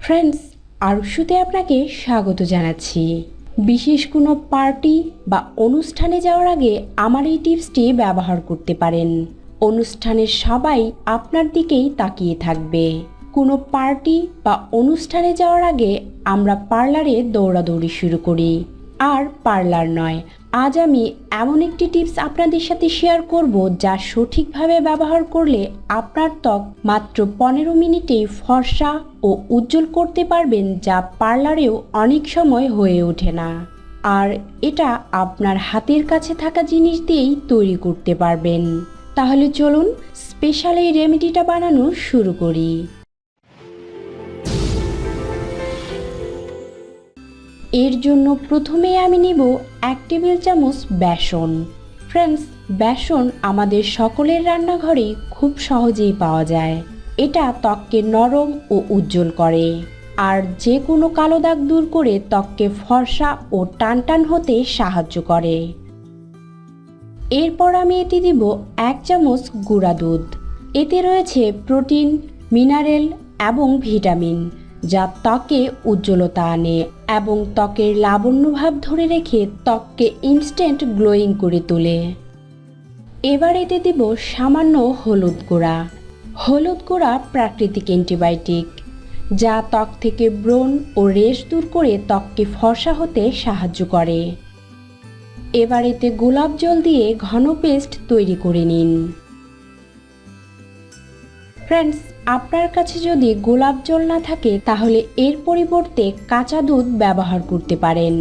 Friends আরুষুতে আপনাকে স্বাগত জানাচ্ছি। বিশেষ কোনো পার্টি বা অনুষ্ঠানে যাওয়ার আগে আমার এই টিপসটি ব্যবহার করতে পারেন। অনুষ্ঠানের সবাই আপনার দিকেই তাকিয়ে থাকবে। কোনো পার্টি বা অনুষ্ঠানে যাওয়ার আগে আমরা পার্লারে দৌড়াদৌড়ি শুরু করি। আর পার্লার নয়। আজ আমি এমন একটি টিপস আপনাদের সাথে শেয়ার করব যা সঠিকভাবে ব্যবহার করলে আপনার ত্বক মাত্র পনেরো মিনিটেই ফর্সা ও উজ্জ্বল করতে পারবেন যা পার্লারেও অনেক সময় হয়ে ওঠে না। আর এটা আপনার হাতের কাছে থাকা জিনিস দিয়েই তৈরি করতে পারবেন। তাহলে চলুন স্পেশাল এই রেমেডিটা বানানো শুরু করি। এর জন্য প্রথমে আমি নিব এক টেবিল চামচ বেসন। ফ্রেন্ডস বেসন আমাদের সকলের রান্নাঘরে খুব সহজেই পাওয়া যায়। এটা ত্বককে নরম ও উজ্জ্বল করে। আর যে কোনো কালো দাগ দূর করে ত্বককে ফর্সা ও টানটান হতে সাহায্য করে। এরপর আমি এতে দিব এক চামচ গুঁড়া দুধ। এতে রয়েছে প্রোটিন, মিনারেল এবং ভিটামিন। যা ত্বকে উজ্জ্বলতা আনে এবং ত্বকের লাবণ্যভাব ধরে রেখে ত্বককে ইনস্ট্যান্ট গ্লোয়িং করে তোলে। এবার এতে দেব সামান্য হলুদ গুঁড়া। হলুদ গুঁড়া প্রাকৃতিক অ্যান্টিবায়োটিক, যা ত্বক থেকে ব্রণ ও রেশ দূর করে ত্বককে ফর্সা হতে সাহায্য করে। এবার এতে গোলাপ জল দিয়ে ঘন পেস্ট তৈরি করে নিন। ফ্রেন্ডস আপনার কাছে যদি গোলাপ জল না থাকে, তাহলে এর পরিবর্তে কাঁচা দুধ ব্যবহার করতে পারেন।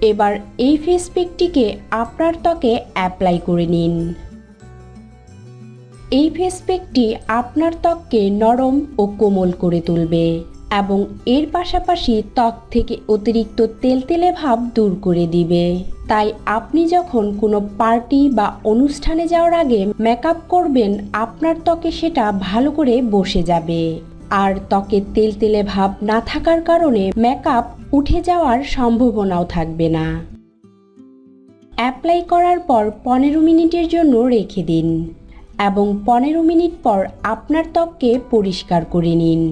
এবার এই ফেস প্যাকটিকে আপনার ত্বকে অ্যাপ্লাই করে নিন। এই ফেস প্যাকটি আপনার ত্বককে নরম ও কোমল করে তুলবে। এবং এর পাশাপাশি ত্বক থেকে অতিরিক্ত তেলতেলে ভাব দূর করে দিবে। তাই আপনি যখন কোনো পার্টি বা অনুষ্ঠানে যাওয়ার আগে মেকআপ করবেন, আপনার ত্বকে সেটা ভালো করে বসে যাবে। আর ত্বকে তেলতেলে ভাব না থাকার কারণে মেকআপ উঠে যাওয়ার সম্ভাবনাও থাকবে না। অ্যাপ্লাই করার পর পনেরো মিনিটের জন্য রেখে দিন এবং পনেরো মিনিট পর আপনার ত্বককে পরিষ্কার করে নিন।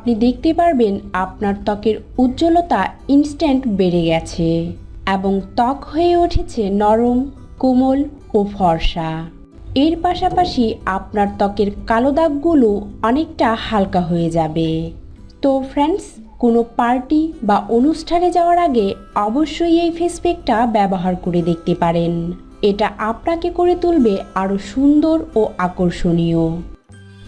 আপনি দেখতে পারবেন আপনার ত্বকের উজ্জ্বলতা ইনস্ট্যান্ট বেড়ে গেছে এবং ত্বক হয়ে উঠেছে নরম, কোমল ও ফর্সা। এর পাশাপাশি আপনার ত্বকের কালো দাগগুলো অনেকটা হালকা হয়ে যাবে। তো ফ্রেন্ডস কোনো পার্টি বা অনুষ্ঠানে যাওয়ার আগে অবশ্যই এই ফেস প্যাকটা ব্যবহার করে দেখতে পারেন। এটা আপনাকে করে তুলবে আরও সুন্দর ও আকর্ষণীয়।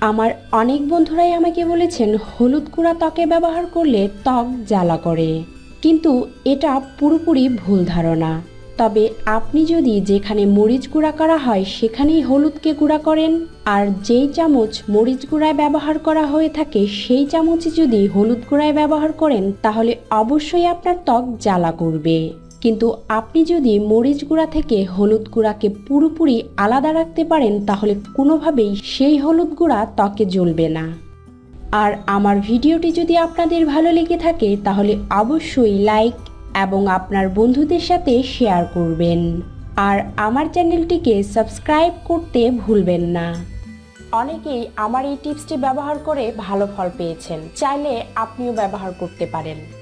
আমার অনেক বন্ধুরাই আমাকে বলেছেন, হলুদ গুঁড়া ত্বকে ব্যবহার করলে ত্বক জ্বালা করে। কিন্তু এটা পুরোপুরি ভুল ধারণা। তবে আপনি যদি যেখানে মরিচ গুঁড়া করা হয়, সেখানেই হলুদকে গুঁড়া করেন, আর যেই চামচ মরিচ গুঁড়ায় ব্যবহার করা হয়ে থাকে, সেই চামচই যদি হলুদ গুঁড়ায় ব্যবহার করেন, তাহলে অবশ্যই আপনার ত্বক জ্বালা করবে। কিন্তু আপনি যদি মরিচ গুঁড়া থেকে হলুদ গুঁড়াকে পুরোপুরি আলাদা রাখতে পারেন, তাহলে কোনোভাবেই সেই হলুদ গুঁড়া ত্বকে জ্বলবে না। আর আমার ভিডিওটি যদি আপনাদের ভালো লেগে থাকে, তাহলে অবশ্যই লাইক এবং আপনার বন্ধুদের সাথে শেয়ার করবেন। আর আমার চ্যানেলটিকে সাবস্ক্রাইব করতে ভুলবেন না। অনেকেই আমার এই টিপসটি ব্যবহার করে ভালো ফল পেয়েছেন, চাইলে আপনিও ব্যবহার করতে পারেন।